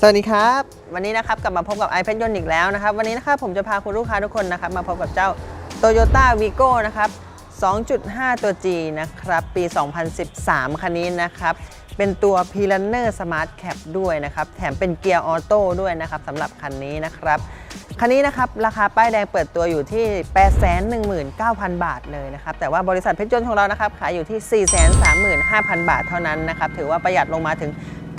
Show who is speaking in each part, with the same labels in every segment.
Speaker 1: สวัสดีครับ วันนี้นะครับกลับมาพบกับไอเพชรยนต์อีกแล้วนะครับ วันนี้นะครับผมจะพาคุณลูกค้าทุกคนนะครับ มาพบกับเจ้า Toyota Vigo นะครับ 2.5 ตัว G นะครับ ปี 2013 คันนี้นะครับ เป็นตัว p l a n n e r Smart Cap ด้วยนะครับ แถมเป็นเกียร์ออโต้ด้วยนะครับสำหรับคันนี้นะครับ คันนี้นะครับ ราคาป้ายแดงเปิดตัวอยู่ที่ 819,000 บาทเลยนะครับ แต่ว่าบริษัทเพชรยนต์ของเรานะครับขายอยู่ที่ 435,000 บาทเท่านั้นนะครับ ถือว่าประหยัดลงมาถึง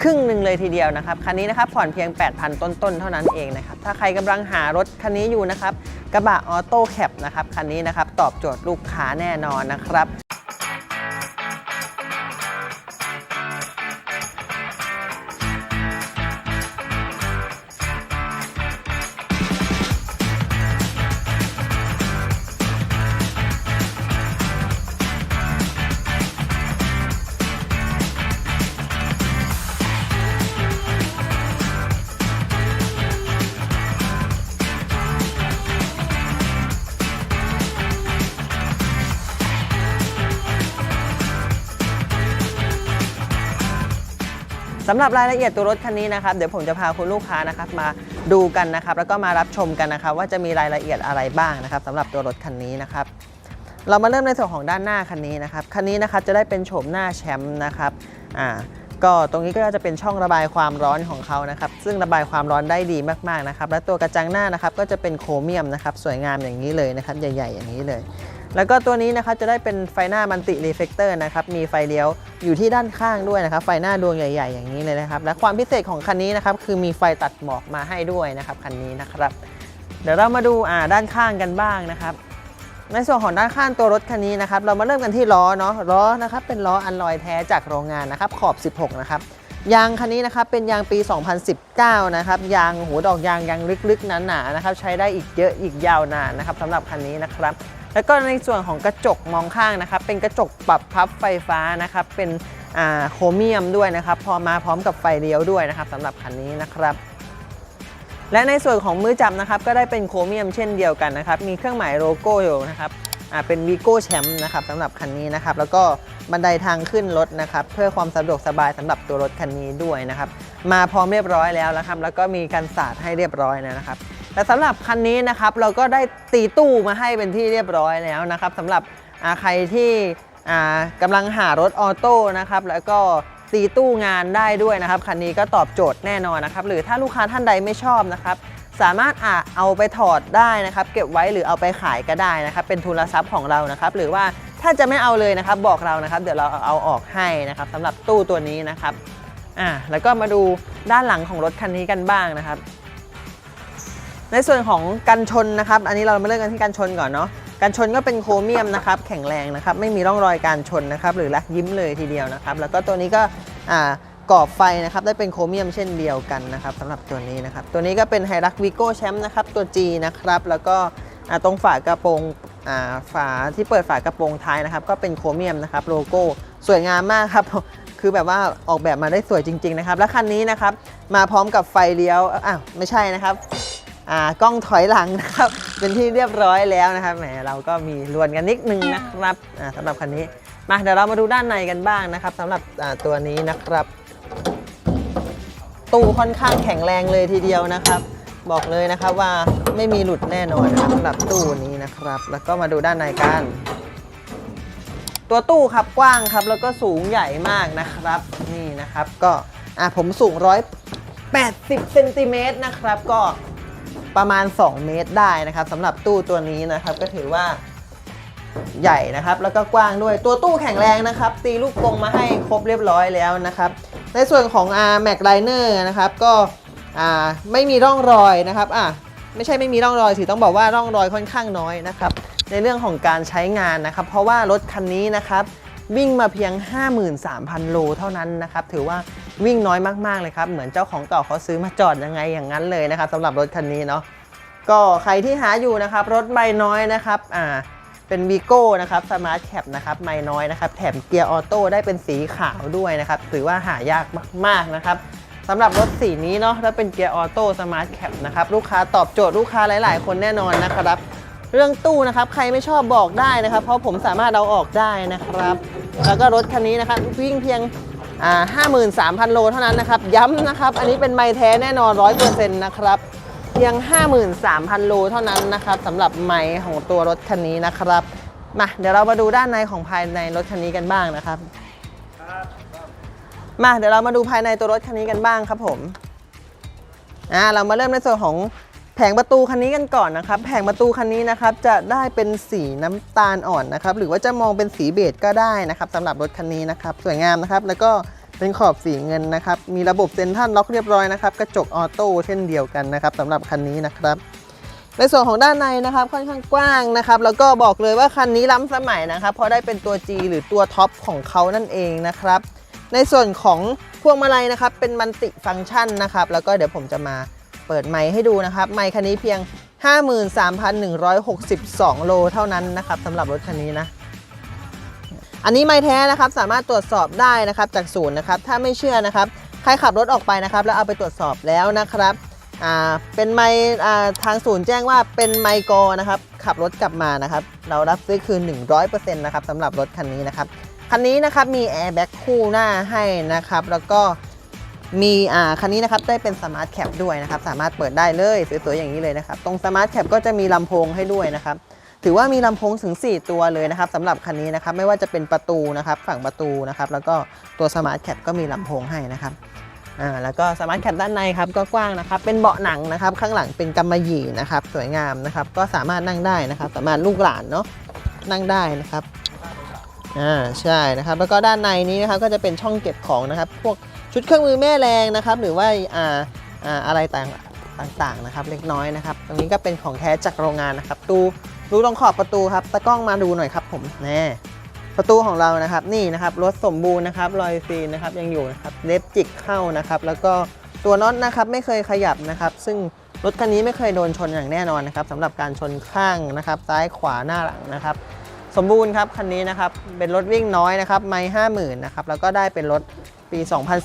Speaker 1: ครึ่งหนึ่งเลยทีเดียวนะครับ คันนี้นะครับผ่อนเพียง 8,000 ต้นๆ เท่านั้นเองนะครับ ถ้าใครกำลังหารถคันนี้อยู่นะครับ กระบะออโต้แคปนะครับ คันนี้นะครับ ตอบโจทย์ลูกค้าแน่นอนนะครับ สำหรับรายละเอียดตัวรถคันนี้นะครับเดี๋ยวผมจะพาคุณลูกค้านะครับมาดูกันนะครับ แล้วก็มารับชมกันนะครับ ว่าจะมีรายละเอียดอะไรบ้างนะครับสำหรับตัวรถคันนี้นะครับ เรามาเริ่มในส่วนของด้านหน้าคันนี้นะครับคันนี้นะครับจะได้เป็นโฉมหน้าแชมป์นะครับอ่าก็ตรงนี้ก็จะเป็นช่องระบายความร้อนของเขานะครับ ซึ่งระบายความร้อนได้ดีมากๆนะครับ และตัวกระจังหน้านะครับก็จะเป็นโครเมียมนะครับ สวยงามอย่างนี้เลยนะครับ ใหญ่ ๆ อย่างนี้เลย แล้วก็ตัวนี้นะครับจะได้เป็นไฟหน้ามันติรีเฟกเตอร์นะครับ มีไฟเลี้ยวอยู่ที่ด้านข้างด้วยนะครับ ไฟหน้าดวงใหญ่ ๆ อย่างนี้เลยนะครับ และความพิเศษของคันนี้นะครับคือมีไฟตัดหมอกมาให้ด้วยนะครับคันนี้นะครับ เดี๋ยวเรามาดูอ่าด้านข้างกันบ้างนะครับ ในส่วนของด้านข้างตัวรถคันนี้นะครับ เรามาเริ่มกันที่ล้อเนาะล้อนะครับเป็นล้ออันลอยแท้จากโรงงานนะครับขอบ 16 นะครับยางคันนี้นะครับเป็นยางปี 2019 นะครับยางหูดอกยางยางลึกๆหนาๆนะครับใช้ได้อีกเยอะอีกยาวนานนะครับสำหรับคันนี้นะครับ แล้วก็ในส่วนของกระจกมองข้างนะครับ เป็นกระจกปรับพับไฟฟ้านะครับ เป็นโครเมียมด้วยนะครับ พอมาพร้อมกับไฟเลี้ยวด้วยนะครับสำหรับคันนี้นะครับและในส่วนของมือจับนะครับก็ได้เป็นโครเมียมเช่นเดียวกันนะครับ มีเครื่องหมายโลโก้อยู่นะครับเป็นวีโก้แชมป์นะครับสำหรับคันนี้นะครับ แล้วก็บันไดทางขึ้นรถนะครับ เพื่อความสะดวกสบายสำหรับตัวรถคันนี้ด้วยนะครับ มาพร้อมเรียบร้อยแล้วนะครับ แล้วก็มีกันสาดให้เรียบร้อยนะครับ แต่สำหรับคันนี้นะครับเราก็ได้ตีตู้มาให้เป็นที่เรียบร้อยแล้วนะครับสำหรับใครที่อ่ากำลังหารถออโต้นะครับแล้วก็ตีตู้งานได้ด้วยนะครับคันนี้ก็ตอบโจทย์แน่นอนนะครับหรือถ้าลูกค้าท่านใดไม่ชอบนะครับสามารถอเอาไปถอดได้นะครับ เก็บไว้หรือเอาไปขายก็ได้นะครับ เป็นทุนทรัพย์ของเรานะครับ หรือว่าถ้าจะไม่เอาเลยนะครับ บอกเรานะครับ เดี๋ยวเราเอาออกให้นะครับสำหรับตู้ตัวนี้นะครับอ่าแล้วก็มาดูด้านหลังของรถคันนี้กันบ้างนะครับ ในส่วนของกันชนนะครับ อันนี้เรามาเริ่มกันที่กันชนก่อนเนาะกันชนก็เป็นโครเมียมนะครับ แข็งแรงนะครับ ไม่มีร่องรอยการชนนะครับ หรือลักยิ้มเลยทีเดียวนะครับ แล้วก็ตัวนี้ก็กรอบไฟนะครับ ได้เป็นโครเมียมเช่นเดียวกันนะครับสำหรับตัวนี้นะครับ ตัวนี้ก็เป็นไฮรักวิโก้แชมป์นะครับ ตัว G นะครับ แล้วก็ตรงฝากระโปรงฝาที่เปิดฝากระโปรงท้ายนะครับ ก็เป็นโครเมียมนะครับ โลโก้สวยงามมากครับคือแบบว่าออกแบบมาได้สวยจริง ๆ นะครับ และคันนี้นะครับ มาพร้อมกับไฟเลี้ยวอ้าวไม่ใช่นะครับ กล้องถอยหลังนะครับ เป็นที่เรียบร้อยแล้วนะครับแหมเราก็มีลวนกันนิดนึงนะครับอ่าสำหรับคันนี้มาเดี๋ยวเรามาดูด้านในกันบ้างนะครับสำหรับอ่าตัวนี้นะครับ ตู้ค่อนข้างแข็งแรงเลยทีเดียวนะครับ บอกเลยนะครับว่าไม่มีหลุดแน่นอนนะครับสำหรับตู้นี้นะครับ แล้วก็มาดูด้านในกันตัวตู้ครับกว้างครับแล้วก็สูงใหญ่มากนะครับนี่นะครับก็อะผมสูง 180เซนติเมตรนะครับก็ ประมาณ 2 เมตรได้นะครับสำหรับตู้ตัวนี้นะครับก็ถือว่าใหญ่นะครับ แล้วก็กว้างด้วยตัวตู้แข็งแรงนะครับ ตีลูกกงมาให้ครบเรียบร้อยแล้วนะครับ ในส่วนของ R Mac Liner นะครับก็ไม่มีร่องรอยนะครับอะไม่ใช่ไม่มีร่องรอยสิต้องบอกว่าร่องรอยค่อนข้างน้อยนะครับในเรื่องของการใช้งานนะครับ เพราะว่ารถคันนี้นะครับวิ่งมาเพียง 53,000 โลเท่านั้นนะครับ ถือว่า วิ่งน้อยมากๆเลยครับ เหมือนเจ้าของเก่าเขาซื้อมาจอดยังไงอย่างนั้นเลยนะครับสำหรับรถคันนี้เนาะก็ใครที่หาอยู่นะครับ รถใบน้อยนะครับอ่าเป็นวีโก้นะครับสมาร์ทแคปนะครับไม่น้อยนะครับ แถมเกียร์ออโต้ได้เป็นสีขาวด้วยนะครับถือว่าหายากมากๆนะครับสำหรับรถสีนี้เนาะแล้วเป็นเกียร์ออโต้สมาร์ทแคปนะครับลูกค้าตอบโจทย์ลูกค้าหลาย ๆ คนแน่นอนนะครับ เรื่องตู้นะครับใครไม่ชอบบอกได้นะครับ เพราะผมสามารถเอาออกได้นะครับ แล้วก็รถคันนี้นะครับวิ่งเพียง อ่า53,000 โลเท่านั้นนะครับ ย้ำนะครับ อันนี้เป็นไม้แท้แน่นอน 100%นะครับ เพียง 53,000 โลเท่านั้นนะครับสำหรับไม้ของตัวรถคันนี้นะครับ มา เดี๋ยวเรามาดูด้านในของภายในรถคันนี้กันบ้างนะครับ มา เดี๋ยวเรามาดูภายในตัวรถคันนี้กันบ้างครับผม อ่า เรามาเริ่มในส่วนของ แผงประตูคันนี้กันก่อนนะครับ แผงประตูคันนี้นะครับจะได้เป็นสีน้ำตาลอ่อนนะครับ หรือว่าจะมองเป็นสีเบจก็ได้นะครับสำหรับรถคันนี้นะครับ สวยงามนะครับ แล้วก็เป็นขอบสีเงินนะครับ มีระบบเซ็นทรัลล็อกเรียบร้อยนะครับ กระจกออโต้เช่นเดียวกันนะครับสำหรับคันนี้นะครับ ในส่วนของด้านในนะครับค่อนข้างกว้างนะครับ แล้วก็บอกเลยว่าคันนี้ล้ำสมัยนะครับ เพราะได้เป็นตัว G หรือตัวท็อปของเขานั่นเองนะครับ ในส่วนของพวงมาลัยนะครับ เป็นมันติฟังก์ชันนะครับ แล้วก็เดี๋ยวผมจะมา เปิดไมค์ให้ดูนะครับ ไมค์คันนี้เพียง 53,162 โลเท่านั้นนะครับสำหรับรถคันนี้นะ อันนี้ไมค์แท้นะครับสามารถตรวจสอบได้นะครับจากศูนย์นะครับ ถ้าไม่เชื่อนะครับ ใครขับรถออกไปนะครับ แล้วเอาไปตรวจสอบแล้วนะครับอ่าเป็นไมค์อ่าทางศูนย์แจ้งว่าเป็นไมค์กนะครับขับรถกลับมานะครับ เรารับซื้อคืน 100%นะครับสำหรับรถคันนี้นะครับคันนี้นะครับมีแอร์แบ็กคู่หน้าให้นะครับ แล้วก็ มีอ่าคันนี้นะครับได้เป็นสมาร์ทแคปด้วยนะครับ สามารถเปิดได้เลยสวยๆอย่างนี้เลยนะครับ ตรงสมาร์ทแคปก็จะมีลำโพงให้ด้วยนะครับ ถือว่ามีลำโพงถึง 4 ตัวเลยนะครับสำหรับคันนี้นะครับ ไม่ว่าจะเป็นประตูนะครับ ฝั่งประตูนะครับ แล้วก็ตัวสมาร์ทแคปก็มีลำโพงให้นะครับอ่าแล้วก็สมาร์ทแคปด้านในครับก็กว้างนะครับ เป็นเบาะหนังนะครับ ข้างหลังเป็นกำมะหยี่นะครับ สวยงามนะครับ ก็สามารถนั่งได้นะครับ สามารถลูกหลานเนาะนั่งได้นะครับอ่าใช่นะครับ แล้วก็ด้านในนี้นะครับก็จะเป็นช่องเก็บของนะครับ พวก ชุดเครื่องมือแม่แรงนะครับ หรือว่าอ่าอ่าอะไรต่างต่างๆนะครับ เล็กน้อยนะครับตรงนี้ก็เป็นของแท้จากโรงงานนะครับ ดูดูตรงขอบประตูครับตะกล้องมาดูหน่อยครับผมแน่ประตูของเรานะครับนี่นะครับรถสมบูรณ์นะครับรอยซีนนะครับยังอยู่นะครับเล็บจิกเข้านะครับ แล้วก็ตัวน็อตนะครับไม่เคยขยับนะครับ ซึ่งรถคันนี้ไม่เคยโดนชนอย่างแน่นอนนะครับสำหรับการชนข้างนะครับ ซ้ายขวาหน้าหลังนะครับ มบูรณ์ครับคันนี้นะครับเป็นรถวิ่งน้อยนะครับไม่ห้าหมื่นนะครับแล้วก็ได้เป็นรถปี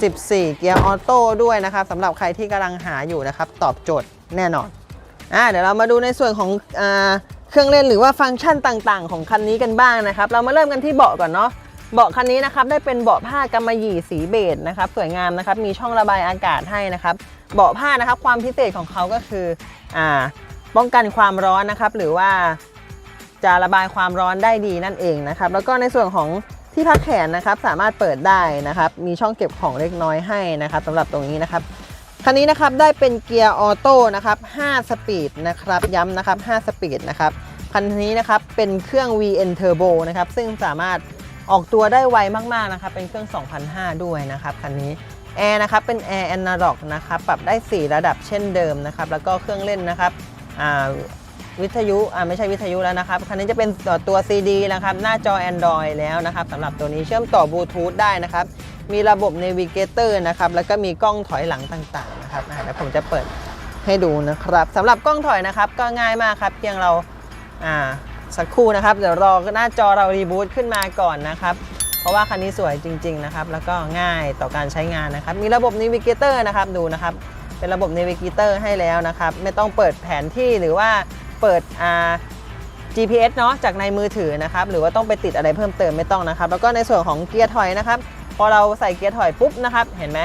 Speaker 1: 2014 เกียร์ออโต้ด้วยนะครับสำหรับใครที่กำลังหาอยู่นะครับ ตอบโจทย์แน่นอนอ่าเดี๋ยวเรามาดูในส่วนของอ่าเครื่องเล่นหรือว่าฟังก์ชันต่างๆ ของคันนี้กันบ้างนะครับ เรามาเริ่มกันที่เบาะก่อนเนาะเบาะคันนี้นะครับได้เป็นเบาะผ้ากำมะหยี่สีเบจนะครับสวยงามนะครับมีช่องระบายอากาศให้นะครับเบาะผ้านะครับความพิเศษของเขาก็คืออ่าป้องกันความร้อนนะครับหรือว่า จะระบายความร้อนได้ดีนั่นเองนะครับ แล้วก็ในส่วนของที่พักแขนนะครับสามารถเปิดได้นะครับ มีช่องเก็บของเล็กน้อยให้นะครับสำหรับตรงนี้นะครับคันนี้นะครับได้เป็นเกียร์ออโต้นะครับ 5 สปีดนะครับย้ำนะครับ 5 สปีดนะครับคันนี้นะครับเป็นเครื่อง VN Turbo นะครับซึ่งสามารถออกตัวได้ไวมากๆนะครับเป็นเครื่อง 2005 ด้วยนะครับคันนี้แอร์นะครับเป็นแอร์แอนาล็อกนะครับปรับได้ 4 ระดับเช่นเดิมนะครับแล้วก็เครื่องเล่นนะครับ วิทยุอ่าไม่ใช่วิทยุแล้วนะครับ คันนี้จะเป็นตัว CD นะครับ หน้าจอ Android แล้วนะครับสำหรับตัวนี้เชื่อมต่อบลูทูธได้นะครับ มีระบบ Navigator นะครับ แล้วก็มีกล้องถอยหลังต่างๆนะครับเดี๋ยวผมจะเปิดให้ดูนะครับสำหรับกล้องถอยนะครับก็ง่ายมากครับ เพียงเราอ่าสักครู่นะครับ เดี๋ยวรอหน้าจอเรารีบูตขึ้นมาก่อนนะครับเพราะว่าคันนี้สวยจริง ๆ นะครับ แล้วก็ง่ายต่อการใช้งานนะครับ มีระบบ Navigator นะครับ ดูนะครับ เป็นระบบ Navigator ให้แล้วนะครับ ไม่ต้องเปิดแผนที่หรือว่า เปิดอ่า GPS เนาะจากในมือถือนะครับหรือว่าต้องไปติดอะไรเพิ่มเติมไม่ต้องนะครับ แล้วก็ในส่วนของเกียร์ถอยนะครับ พอเราใส่เกียร์ถอยปุ๊บนะครับเห็นไหม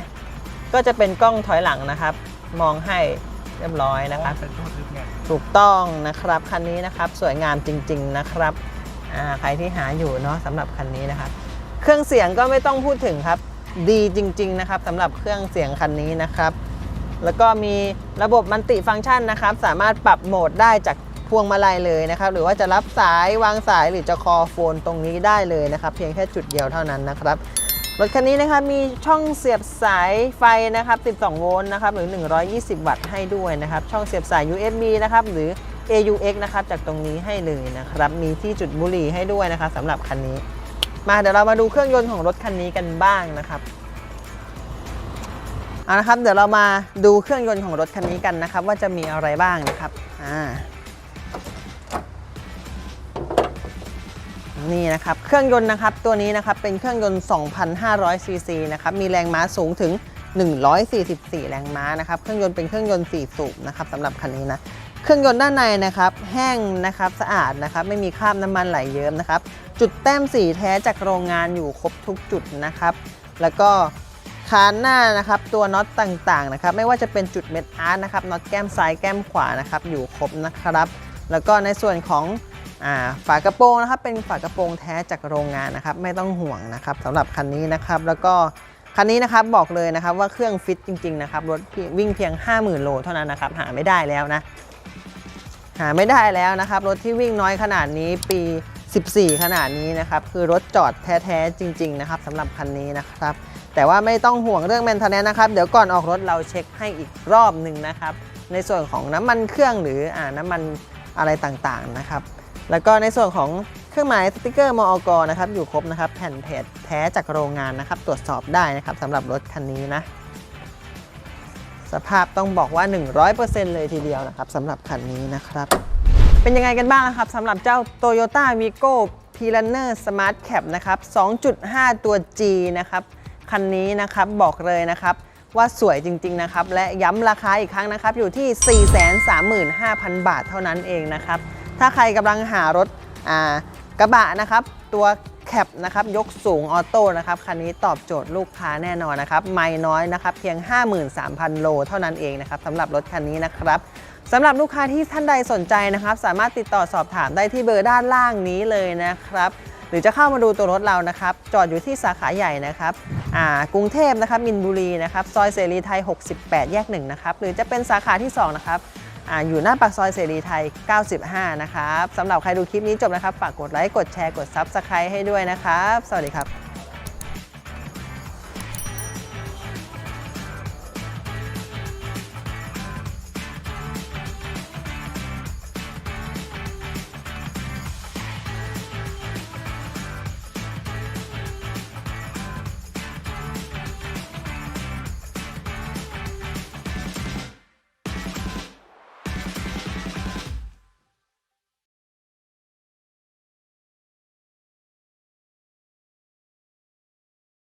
Speaker 1: ก็จะเป็นกล้องถอยหลังนะครับ มองให้เรียบร้อยนะครับ
Speaker 2: เป็นตัวทึบไง
Speaker 1: ถูกต้องนะครับคันนี้นะครับสวยงามจริง ๆนะครับอ่าใครที่หาอยู่เนาะสำหรับคันนี้นะครับ เครื่องเสียงก็ไม่ต้องพูดถึงครับ ดีจริง ๆ นะครับสำหรับเครื่องเสียงคันนี้นะครับ แล้วก็มีระบบมันติฟังก์ชันนะครับ สามารถปรับโหมดได้จากพวงมาลัยเลยนะครับ หรือว่าจะรับสายวางสายหรือจะคอโฟนตรงนี้ได้เลยนะครับ เพียงแค่จุดเดียวเท่านั้นนะครับรถคันนี้นะครับมีช่องเสียบสายไฟนะครับ 12 โวลต์นะครับ หรือ 120 วัตต์ให้ด้วยนะครับ ช่องเสียบสาย USB นะครับ หรือ AUX นะครับ จากตรงนี้ให้เลยนะครับ มีที่จุดบุหรี่ให้ด้วยนะครับสำหรับคันนี้ มาเดี๋ยวเรามาดูเครื่องยนต์ของรถคันนี้กันบ้างนะครับ เอาละครับเดี๋ยวเรามาดูเครื่องยนต์ของรถคันนี้กันนะครับ ว่าจะมีอะไรบ้างนะครับอ่านี่นะครับเครื่องยนต์นะครับตัวนี้นะครับเป็นเครื่องยนต์2,500ซีซีนะครับมีแรงม้าสูงถึง 144 แรงม้านะครับเครื่องยนต์เป็นเครื่องยนต์4สูบนะครับสำหรับคันนี้นะเครื่องยนต์ด้านในนะครับแห้งนะครับสะอาดนะครับไม่มีคราบน้ำมันไหลเยิ้มนะครับจุดแต้มสีแท้จากโรงงานอยู่ครบทุกจุดนะครับ แล้วก็ คานหน้านะครับตัวน็อตต่างๆนะครับไม่ว่าจะเป็นจุดเม็ดอาร์ตนะครับน็อตแก้มซ้ายแก้มขวานะครับอยู่ครบนะครับ แล้วก็ในส่วนของฝากระโปรงนะครับเป็นฝากระโปรงแท้จากโรงงานนะครับไม่ต้องห่วงนะครับสำหรับคันนี้นะครับแล้วก็คันนี้นะครับบอกเลยนะครับว่าเครื่องฟิตจริงๆนะครับรถวิ่งเพียง 50,000 โลเท่านั้นนะครับหาไม่ได้แล้วนะหาไม่ได้แล้วนะครับรถที่วิ่งน้อยขนาดนี้ปี 14 ขนาดนี้นะครับคือรถจอดแท้ๆจริง ๆ นะครับสำหรับคันนี้นะครับ แต่ว่าไม่ต้องห่วงเรื่องแมนเทนแนนนะครับ เดี๋ยวก่อนออกรถเราเช็คให้อีกรอบหนึ่งนะครับ ในส่วนของน้ำมันเครื่องหรืออาน้ำมันอะไรต่างๆนะครับ แล้วก็ในส่วนของเครื่องหมายสติกเกอร์มอกนะครับ อยู่ครบนะครับ แผ่นเพจแท้จากโรงงานนะครับ ตรวจสอบได้นะครับสำหรับรถคันนี้นะสภาพต้องบอกว่า 100%เลยทีเดียวนะครับสำหรับคันนี้นะครับ เป็นยังไงกันบ้างนะครับสำหรับเจ้า Toyota Vigo p r u n n e r Smart Cap นะครับ 2.5 ตัว G นะครับ คันนี้นะครับบอกเลยนะครับว่าสวยจริง ๆ นะครับ และย้ำราคาอีกครั้งนะครับ อยู่ที่ 435,000 บาทเท่านั้นเองนะครับ ถ้าใครกำลังหารถกระบะนะครับ ตัวแคปนะครับ ยกสูงออโต้นะครับ คันนี้ตอบโจทย์ลูกค้าแน่นอนนะครับ ไม่น้อยนะครับ เพียง 53,000 โลเท่านั้นเองนะครับสำหรับรถคันนี้นะครับสำหรับลูกค้าที่ท่านใดสนใจนะครับ สามารถติดต่อสอบถามได้ที่เบอร์ด้านล่างนี้เลยนะครับ หรือจะเข้ามาดูตัวรถเรานะครับ จอดอยู่ที่สาขาใหญ่นะครับกรุงเทพนะครับมินบุรีนะครับซอยเสรีไทย 68 แยก1นะครับหรือจะเป็นสาขาที่ 2 นะครับออยู่หน้าปากซอยเสรีไทย 95 นะครับสำหรับใครดูคลิปนี้จบนะครับ ฝากกดไลค์ กดแชร์ กด Subscribe ให้ด้วยนะครับ สวัสดีครับ